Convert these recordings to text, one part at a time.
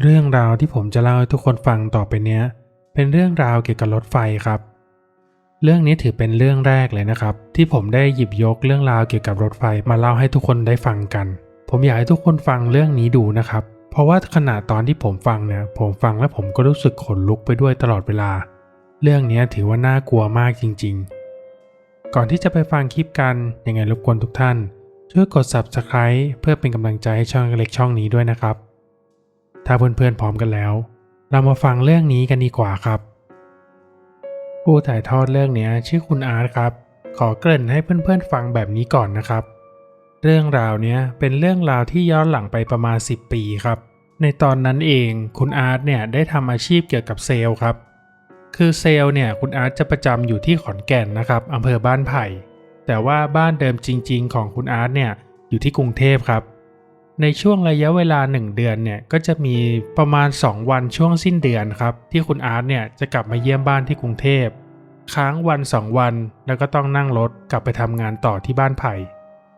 เรื่องราวที่ผมจะเล่าให้ทุกคนฟังต่อไปเนี้ย เป็นเรื่องราวเกี่ยวกับรถไฟครับ เรื่องนี้ถือเป็นเรื่องแรกเลยนะครับ ที่ผมได้หยิบยกเรื่องราวเกี่ยวกับรถไฟมาเล่าให้ทุกคนได้ฟังกัน ผมอยากให้ทุกคนฟังเรื่องนี้ดูนะครับ เพราะว่าขณะตอนที่ผมฟังเนี่ยผมฟังแล้วผมก็รู้สึกขนลุกไปด้วยตลอดเวลา เรื่องนี้ถือว่าน่ากลัวมากจริง ๆ ก่อนที่จะไปฟังคลิปกันยังไงรบกวนทุกท่านช่วยกด subscribe เพื่อเป็นกำลังใจให้ช่องเล็กช่องนี้ด้วยนะครับ ถ้าเพื่อนๆพร้อมกันแล้ว เรามาฟังเรื่องนี้กันดีกว่าครับ ผู้ถ่ายทอดเรื่องนี้ชื่อคุณอาร์ตครับ ขอเกริ่นให้เพื่อนๆฟังแบบนี้ก่อนนะครับ เรื่องราวเนี้ยเป็นเรื่องราวที่ย้อนหลังไปประมาณ 10 ปีครับ ในตอนนั้นเองคุณอาร์ตเนี่ยได้ทำอาชีพเกี่ยวกับเซลล์ครับ คือเซลล์เนี่ยคุณอาร์ตจะประจำอยู่ที่ขอนแก่นนะครับอำเภอบ้านไผ่แต่ว่าบ้านเดิมจริง ๆ ของคุณอาร์ตเนี่ยอยู่ที่กรุงเทพครับ ในช่วงระยะเวลา 1 เดือนเนี่ยก็จะมีประมาณ 2 วันช่วงสิ้นเดือนครับที่คุณอาร์ตเนี่ยจะกลับมาเยี่ยมบ้านที่กรุงเทพค้างวัน 2 วันแล้วก็ต้องนั่งรถกลับไปทำงานต่อที่บ้านไผ่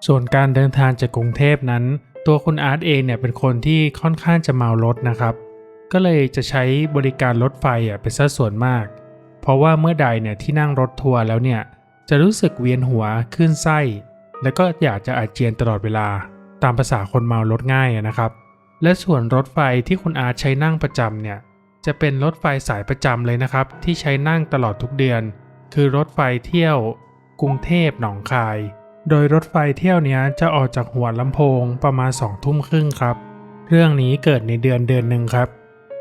ส่วนการเดินทางจากกรุงเทพนั้น ตัวคุณอาร์ตเองเนี่ยเป็นคนที่ค่อนข้างจะเมารถนะครับ ก็เลยจะใช้บริการรถไฟอะเป็นสัดส่วนมาก เพราะว่าเมื่อใดเนี่ยที่นั่งรถทัวร์แล้วเนี่ยจะรู้สึกเวียนหัวขึ้นไส้ แล้วก็อยากจะอาเจียนตลอดเวลา ตามภาษาคนเมารถง่ายนะครับ และส่วนรถไฟที่คุณอาใช้นั่งประจำเนี่ยจะเป็นรถไฟสายประจำเลยนะครับ ที่ใช้นั่งตลอดทุกเดือน คือรถไฟเที่ยวกรุงเทพหนองคาย โดยรถไฟเที่ยวเนี้ยจะออกจากหัวลำโพงประมาณ2องทุ่มครึ่งครับ เรื่องนี้เกิดในเดือนเดือนหนึ่งครับ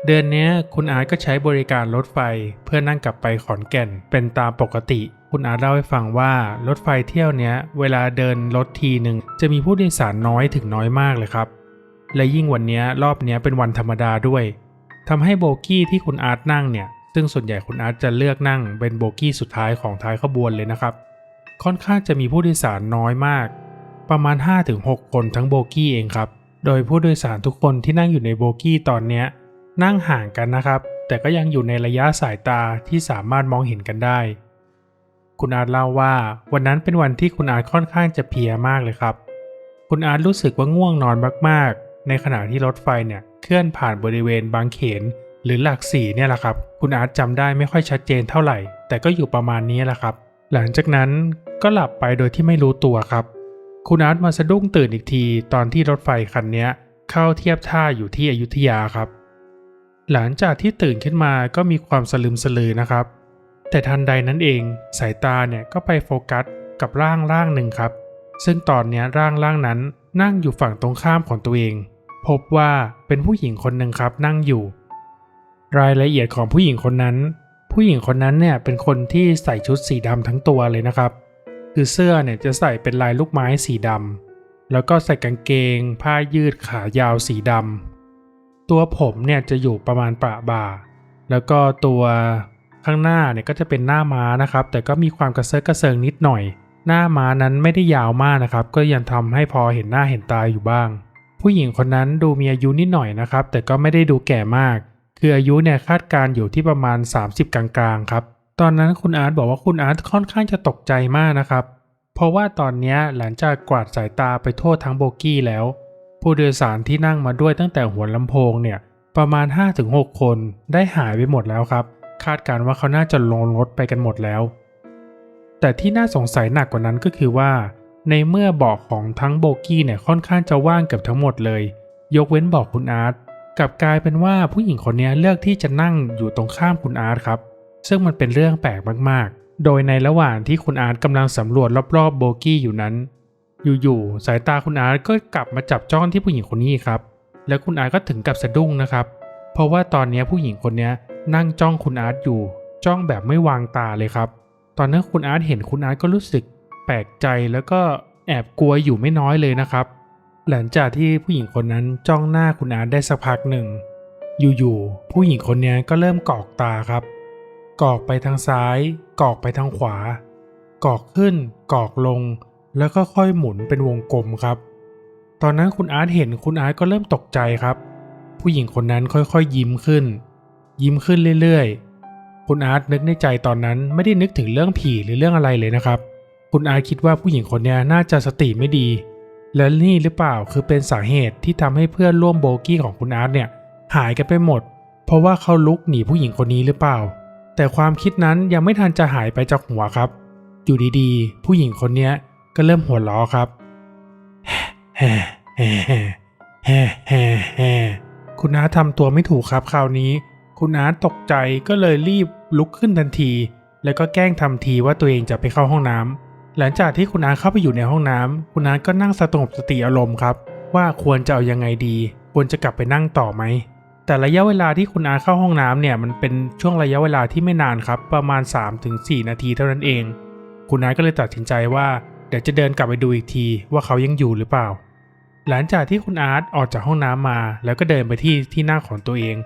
เดือนนี้คุณอาร์ตก็ใช้บริการรถไฟเพื่อนั่งกลับไปขอนแก่นเป็นตามปกติ คุณอาร์ตเล่าให้ฟังว่ารถไฟเที่ยวเนี้ยเวลาเดินรถทีหนึ่งจะมีผู้โดยสารน้อยถึงน้อยมากเลยครับ และยิ่งวันนี้รอบนี้เป็นวันธรรมดาด้วยทำให้โบกี้ที่คุณอาร์ตนั่งเนี่ยซึ่งส่วนใหญ่คุณอาร์ตจะเลือกนั่งเป็นโบกี้สุดท้ายของท้ายขบวนเลยนะครับ ค่อนข้างจะมีผู้โดยสารน้อยมาก ประมาณ 5-6 คนทั้งโบกี้เองครับ โดยผู้โดยสารทุกคนที่นั่งอยู่ในโบกี้ตอนเนี้ย นั่งห่างกันนะครับ แต่ก็ยังอยู่ในระยะสายตาที่สามารถมองเห็นกันได้ คุณอาร์ตเล่าว่าวันนั้นเป็นวันที่คุณอาร์ตค่อนข้างจะเพียมากเลยครับ คุณอาร์ตรู้สึกว่าง่วงนอนมากๆ ในขณะที่รถไฟเนี่ยเคลื่อนผ่านบริเวณบางเขน หรือหลักสี่เนี่ยแหละครับ คุณอาร์ตจำได้ไม่ค่อยชัดเจนเท่าไหร่ แต่ก็อยู่ประมาณนี้แหละครับ หลังจากนั้นก็หลับไปโดยที่ไม่รู้ตัวครับ คุณอาร์ตมาสะดุ้งตื่นอีกที ตอนที่รถไฟคันนี้เข้าเทียบท่าอยู่ที่อยุธยาครับ หลังจากที่ตื่นขึ้นมาก็มีความสลืมสลือนะครับ แต่ทันใดนั้นเอง สายตาเนี่ยก็ไปโฟกัสกับร่างร่างหนึ่งครับ ซึ่งตอนนี้ร่างร่างนั้นนั่งอยู่ฝั่งตรงข้ามของตัวเอง พบว่าเป็นผู้หญิงคนหนึ่งครับนั่งอยู่ รายละเอียดของผู้หญิงคนนั้น ผู้หญิงคนนั้นเนี่ยเป็นคนที่ใส่ชุดสีดำทั้งตัวเลยนะครับ คือเสื้อเนี่ยจะใส่เป็นลายลูกไม้สีดำแล้วก็ใส่กางเกง ผ้ายืดขายาวสีดำ ตัวผมเนี่ยจะอยู่ประมาณประบ่า แล้วก็ตัวข้างหน้าเนี่ยก็จะเป็นหน้าม้านะครับ แต่ก็มีความกระเซาะกระเซิงนิดหน่อย หน้าม้านั้นไม่ได้ยาวมากนะครับ ก็ยังทำให้พอเห็นหน้าเห็นตาอยู่บ้าง ผู้หญิงคนนั้นดูมีอายุนิดหน่อยนะครับ แต่ก็ไม่ได้ดูแก่มาก คืออายุเนี่ยคาดการณ์อยู่ที่ประมาณ 30 กลางๆครับตอนนั้นคุณอาร์ตบอกว่าคุณอาร์ตค่อนข้างจะตกใจมากนะครับ เพราะว่าตอนนี้หลังจากกวาดสายตาไปทั่วทั้งโบกี้แล้ว ผู้โดยสารที่นั่งมาด้วยตั้งแต่หัวลำโพงเนี่ยประมาณ 5-6 คนได้หายไปหมดแล้วครับ คาดการณ์ว่าเขาน่าจะลงรถไปกันหมดแล้ว แต่ที่น่าสงสัยหนักกว่านั้นก็คือว่า ในเมื่อเบาะของทั้งโบกี้เนี่ยค่อนข้างจะว่างเกือบทั้งหมดเลย ยกเว้นเบาะคุณอาร์ตกลับกลายเป็นว่าผู้หญิงคนนี้เลือกที่จะนั่งอยู่ตรงข้ามคุณอาร์ตครับ ซึ่งมันเป็นเรื่องแปลกมากๆ โดยในระหว่างที่คุณอาร์ตกำลังสำรวจรอบๆโบกี้อยู่นั้น อยู่ๆสายตาคุณอาร์ตก็กลับมาจับจ้องที่ผู้หญิงคนนี้ครับ แล้วคุณอาร์ตก็ถึงกับสะดุ้งนะครับ เพราะว่าตอนนี้ผู้หญิงคนนี้นั่งจ้องคุณอาร์ตอยู่ จ้องแบบไม่วางตาเลยครับ ตอนนั้นคุณอาร์ตเห็นคุณอาร์ตก็รู้สึก แปลกใจแล้วก็แอบกลัวอยู่ไม่น้อยเลยนะครับ หลังจากที่ผู้หญิงคนนั้นจ้องหน้าคุณอาร์ตได้สักพักหนึ่ง อยู่ๆผู้หญิงคนนี้ก็เริ่มกอกตาครับ กอกไปทางซ้าย กอกไปทางขวา กอกขึ้น กอกลง แล้วก็ค่อยหมุนเป็นวงกลมครับ ตอนนั้นคุณอาร์ตเห็นคุณอาร์ตก็เริ่มตกใจครับ ผู้หญิงคนนั้นค่อยๆยิ้มขึ้น ยิ้มขึ้นเรื่อยๆ คุณอาร์ตนึกในใจตอนนั้นไม่ได้นึกถึงเรื่องผีหรือเรื่องอะไรเลยนะครับ คุณอาร์ตคิดว่าผู้หญิงคนนี้น่าจะสติไม่ดี และนี่หรือเปล่าคือเป็นสาเหตุที่ทำให้เพื่อนร่วมโบกี้ของคุณอาร์ตเนี่ยหายกันไปหมด เพราะว่าเขาลุกหนีผู้หญิงคนนี้หรือเปล่า แต่ความคิดนั้นยังไม่ทันจะหายไปจากหัวครับ อยู่ดีๆ ผู้หญิงคนเนี้ ก็เริ่มหัวล้อครับแฮ่แฮ่แฮ่แฮ่แฮ่คุณอาทำตัวไม่ถูกครับคราวนี้ คุณอาตกใจก็เลยรีบลุกขึ้นทันที แล้วก็แกล้งทำทีว่าตัวเองจะไปเข้าห้องน้ำหลังจากที่คุณอาเข้าไปอยู่ในห้องน้ำคุณอาก็นั่งสงบสติอารมณ์ครับ ว่าควรจะเอายังไงดี ควรจะกลับไปนั่งต่อไหมแต่ระยะเวลาที่คุณอาเข้าห้องน้ำเนี่ยมันเป็นช่วงระยะเวลาที่ไม่นานครับ ประมาณ 3-4 นาทีเท่านั้นเอง คุณอาก็เลยตัดสินใจว่า ดี๋ยวจะเดินกลับไปดูอีกทีว่าเขายังอยู่หรือเปล่า หลังจากที่คุณอาร์ตออกจากห้องน้ำมา แล้วก็เดินไปที่ที่นั่งของตัวเอง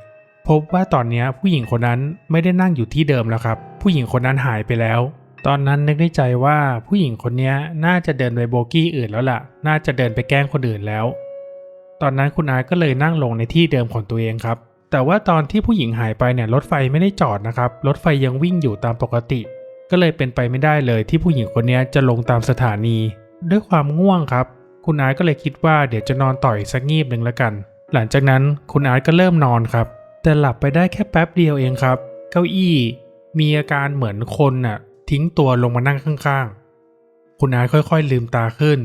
พบว่าตอนนี้ผู้หญิงคนนั้นไม่ได้นั่งอยู่ที่เดิมแล้วครับ ผู้หญิงคนนั้นหายไปแล้ว ตอนนั้นนึกในใจว่าผู้หญิงคนนี้น่าจะเดินไปโบกี้อื่นแล้วล่ะ น่าจะเดินไปแกล้งคนอื่นแล้ว ตอนนั้นคุณอาร์ตก็เลยนั่งลงในที่เดิมของตัวเองครับแต่ว่าตอนที่ผู้หญิงหายไปเนี่ยรถไฟไม่ได้จอดนะครับ รถไฟยังวิ่งอยู่ตามปกติ ก็เลยเป็นไปไม่ได้เลยที่ผู้หญิงคนนี้จะลงตามสถานี ด้วยความง่วงครับ คุณอาร์ตก็เลยคิดว่าเดี๋ยวจะนอนต่ออีกสักงีบหนึ่งแล้วกัน หลังจากนั้นคุณอาร์ตก็เริ่มนอนครับ แต่หลับไปได้แค่แป๊บเดียวเองครับ เก้าอี้ มีอาการเหมือนคนน่ะ ทิ้งตัวลงมานั่งข้างๆ คุณอาร์ตค่อยๆ ลืมตาขึ้น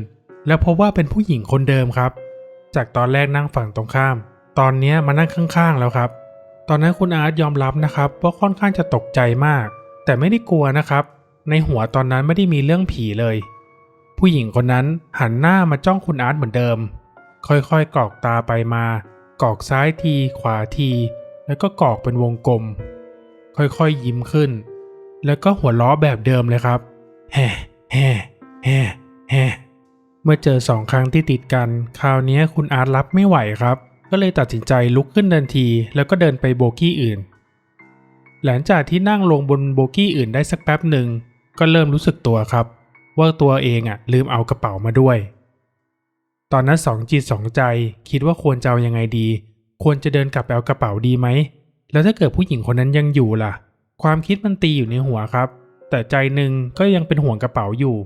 แล้วพบว่าเป็นผู้หญิงคนเดิมครับ จากตอนแรกนั่งฝั่งตรงข้าม ตอนนี้มานั่งข้างๆแล้วครับ ตอนนั้นคุณอาร์ตยอมรับนะครับว่าค่อนข้างจะตกใจมาก แต่ไม่ได้กลัวนะครับ ในหัวตอนนั้นไม่ได้มีเรื่องผีเลย ผู้หญิงคนนั้นหันหน้ามาจ้องคุณอาร์ตเหมือนเดิม ค่อยๆกรอกตาไปมา กรอกซ้ายทีขวาที แล้วก็กรอกเป็นวงกลม ค่อยๆยิ้มขึ้น แล้วก็หัวล้อแบบเดิมเลยครับ แฮ่แฮ่แฮ่แฮ่เมื่อเจอสองครั้งที่ติดกัน คราวนี้คุณอาร์ตรับไม่ไหวครับ ก็เลยตัดสินใจลุกขึ้นทันที แล้วก็เดินไปโบกี้อื่น หลังจากที่นั่งลงบนโบกี้อื่นได้สักแป๊บหนึ่งก็เริ่มรู้สึกตัวครับ ว่าตัวเองอะลืมเอากระเป๋ามาด้วย ตอนนั้นสองจิตสองใจคิดว่าควรจะเอายังไงดี ควรจะเดินกลับไปเอากระเป๋าดีไหม แล้วถ้าเกิดผู้หญิงคนนั้นยังอยู่ล่ะ ความคิดมันตีอยู่ในหัวครับ แต่ใจหนึ่งก็ยังเป็นห่วงกระเป๋าอยู่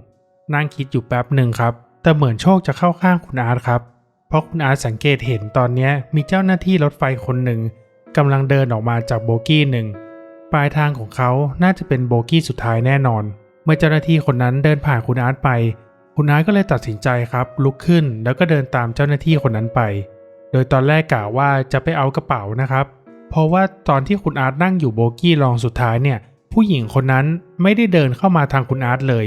นั่งคิดอยู่แป๊บหนึ่งครับ แต่เหมือนโชคจะเข้าข้างคุณอาร์ตครับ เพราะคุณอาร์ตสังเกตเห็นตอนนี้มีเจ้าหน้าที่รถไฟคนหนึ่งกำลังเดินออกมาจากโบกี้หนึ่ง ปลายทางของเขาน่าจะเป็นโบกี้สุดท้ายแน่นอน เมื่อเจ้าหน้าที่คนนั้นเดินผ่านคุณอาร์ตไป คุณอาร์ตก็เลยตัดสินใจครับ ลุกขึ้นแล้วก็เดินตามเจ้าหน้าที่คนนั้นไป โดยตอนแรกกะว่าจะไปเอากระเป๋านะครับ เพราะว่าตอนที่คุณอาร์ตนั่งอยู่โบกี้รองสุดท้ายเนี่ย ผู้หญิงคนนั้นไม่ได้เดินเข้ามาทางคุณอาร์ตเลย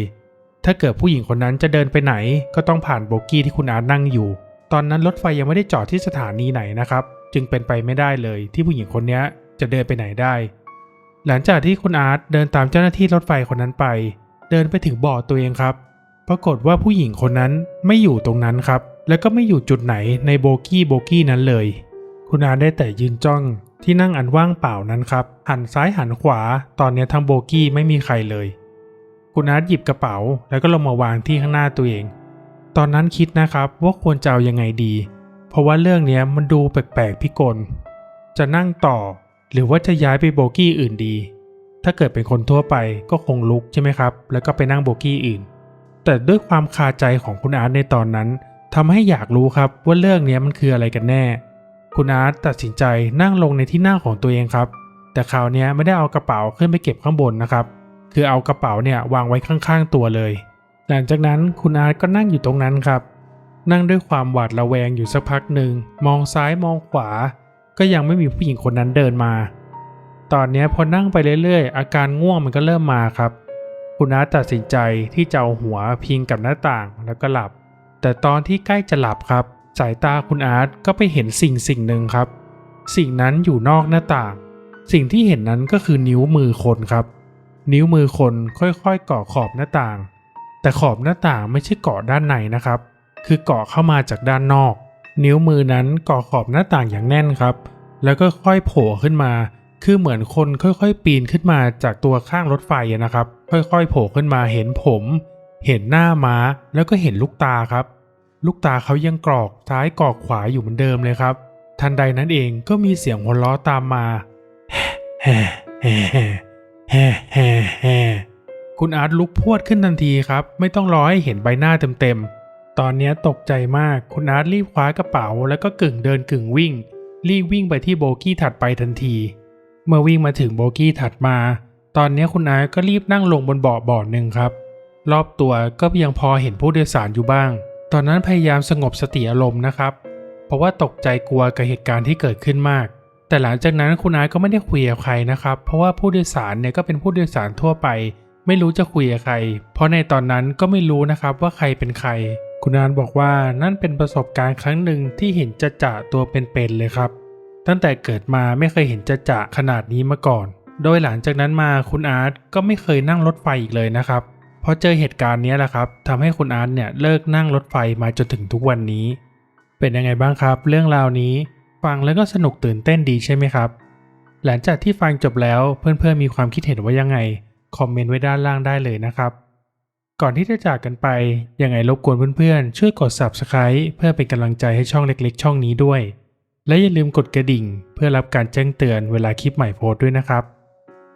ถ้าเกิดผู้หญิงคนนั้นจะเดินไปไหน ก็ต้องผ่านโบกี้ที่คุณอาร์ตนั่งอยู่ ตอนนั้นรถไฟยังไม่ได้จอดที่สถานีไหนนะครับ จึงเป็นไปไม่ได้เลยที่ผู้หญิงคนนี้จะเดินไปไหนได้ หลังจากที่คุณอาร์ตเดินตามเจ้าหน้าที่รถไฟคนนั้นไป เดินไปถึงบ่อตัวเองครับ ปรากฏว่าผู้หญิงคนนั้นไม่อยู่ตรงนั้นครับ แล้วก็ไม่อยู่จุดไหนในโบกี้โบกี้นั้นเลย คุณอาร์ตได้แต่ยืนจ้องที่นั่งอันว่างเปล่านั้นครับ หันซ้ายหันขวา ตอนนี้ทั้งโบกี้ไม่มีใครเลย คุณอาร์ตหยิบกระเป๋า แล้วก็ลงมาวางที่ข้างหน้าตัวเอง ตอนนั้นคิดนะครับว่าควรจะเอายังไงดี เพราะว่าเรื่องนี้มันดูแปลกๆพิกล จะนั่งต่อ หรือว่าจะย้ายไปโบกี้อื่นดี ถ้าเกิดเป็นคนทั่วไปก็คงลุกใช่ไหมครับ แล้วก็ไปนั่งโบกี้อื่น แต่ด้วยความคาใจของคุณอาร์ตในตอนนั้นทำให้อยากรู้ครับว่าเรื่องนี้มันคืออะไรกันแน่ คุณอาร์ตตัดสินใจนั่งลงในที่นั่งของตัวเองครับ แต่คราวนี้ไม่ได้เอากระเป๋าขึ้นไปเก็บข้างบนนะครับ คือเอากระเป๋าเนี่ยวางไว้ข้างๆตัวเลย หลังจากนั้นคุณอาร์ตก็นั่งอยู่ตรงนั้นครับนั่งด้วยความหวาดระแวงอยู่สักพักหนึ่ง มองซ้ายมองขวา ก็ยังไม่มีผู้หญิงคนนั้นเดินมา ตอนนี้พอนั่งไปเรื่อยๆ อาการง่วงมันก็เริ่มมาครับ คุณอาร์ตตัดสินใจที่จะเอาหัวพิงกับหน้าต่างแล้วก็หลับ แต่ตอนที่ใกล้จะหลับครับ สายตาคุณอาร์ตก็ไปเห็นสิ่งสิ่งหนึ่งครับ สิ่งนั้นอยู่นอกหน้าต่าง สิ่งที่เห็นนั้นก็คือนิ้วมือคนครับ นิ้วมือคนค่อยๆเกาะขอบหน้าต่าง แต่ขอบหน้าต่างไม่ใช่เกาะด้านในนะครับ คือเกาะเข้ามาจากด้านนอก นิ้วมือนั้นเกาะขอบหน้าต่างอย่างแน่นครับ แล้วก็ค่อยโผล่ขึ้นมา คือเหมือนคนค่อยๆ ปีนขึ้นมาจากตัวข้างรถไฟอะนะครับ ค่อยๆ โผล่ขึ้นมาเห็นผม เห็นหน้าม้า แล้วก็เห็นลูกตาครับ ลูกตาเขายังกรอกซ้ายกรอกขวาอยู่เหมือนเดิมเลยครับ ทันใดนั้นเองก็มีเสียงหัวเราะตามมาแฮ่แฮ่แฮ่แฮ่แฮ่คุณอาร์ตลุกพรวดขึ้นทันทีครับ ไม่ต้องรอให้เห็นใบหน้าเต็มๆ ตอนนี้ตกใจมากคุณอาร์ตรีบคว้ากระเป๋า แล้วก็กึ่งเดินกึ่งวิ่ง รีบวิ่งไปที่โบกี้ถัดไปทันที เมื่อวิ่งมาถึงโบกี้ถัดมา ตอนนี้คุณอาร์ตก็รีบนั่งลงบนเบาะเบาะหนึ่งครับ รอบตัวก็ยังพอเห็นผู้โดยสารอยู่บ้าง ตอนนั้นพยายามสงบสติอารมณ์นะครับ เพราะว่าตกใจกลัวกับเหตุการณ์ที่เกิดขึ้นมาก แต่หลังจากนั้นคุณอาร์ตก็ไม่ได้คุยกับใครนะครับ เพราะว่าผู้โดยสารเนี่ยก็เป็นผู้โดยสารทั่วไป ไม่รู้จะคุยกับใคร เพราะในตอนนั้นก็ไม่รู้นะครับว่าใครเป็นใคร คุณอาร์ตบอกว่านั่นเป็นประสบการณ์ครั้งหนึ่งที่เห็นจะจะตัวเป็นๆเลยครับ ตั้งแต่เกิดมาไม่เคยเห็นจะจะขนาดนี้มาก่อน โดยหลังจากนั้นมาคุณอาร์ตก็ไม่เคยนั่งรถไฟอีกเลยนะครับเพราะเจอเหตุการณ์นี้แหละครับทำให้คุณอาร์ตเนี่ยเลิกนั่งรถไฟมาจนถึงทุกวันนี้ เป็นยังไงบ้างครับ เรื่องราวนี้ฟังแล้วก็สนุกตื่นเต้นดีใช่ไหมครับ หลังจากที่ฟังจบแล้วเพื่อนๆมีความคิดเห็นว่ายังไง คอมเมนต์ไว้ด้านล่างได้เลยนะครับ ก่อนที่จะจากกันไป ยังไงรบกวนเพื่อนๆ ช่วยกด Subscribe เพื่อเป็นกำลังใจให้ช่องเล็กๆ ช่องนี้ด้วย และอย่าลืมกดกระดิ่ง เพื่อรับการแจ้งเตือนเวลาคลิปใหม่โพสต์ด้วยนะครับ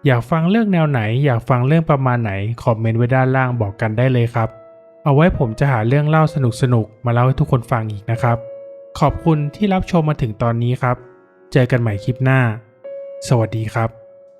อยากฟังเรื่องแนวไหน อยากฟังเรื่องประมาณไหน คอมเมนต์ไว้ด้านล่างบอกกันได้เลยครับ เอาไว้ผมจะหาเรื่องเล่าสนุกๆ มาเล่าให้ทุกคนฟังอีกนะครับ ขอบคุณที่รับชมมาถึงตอนนี้ครับ เจอกันใหม่คลิปหน้า สวัสดีครับ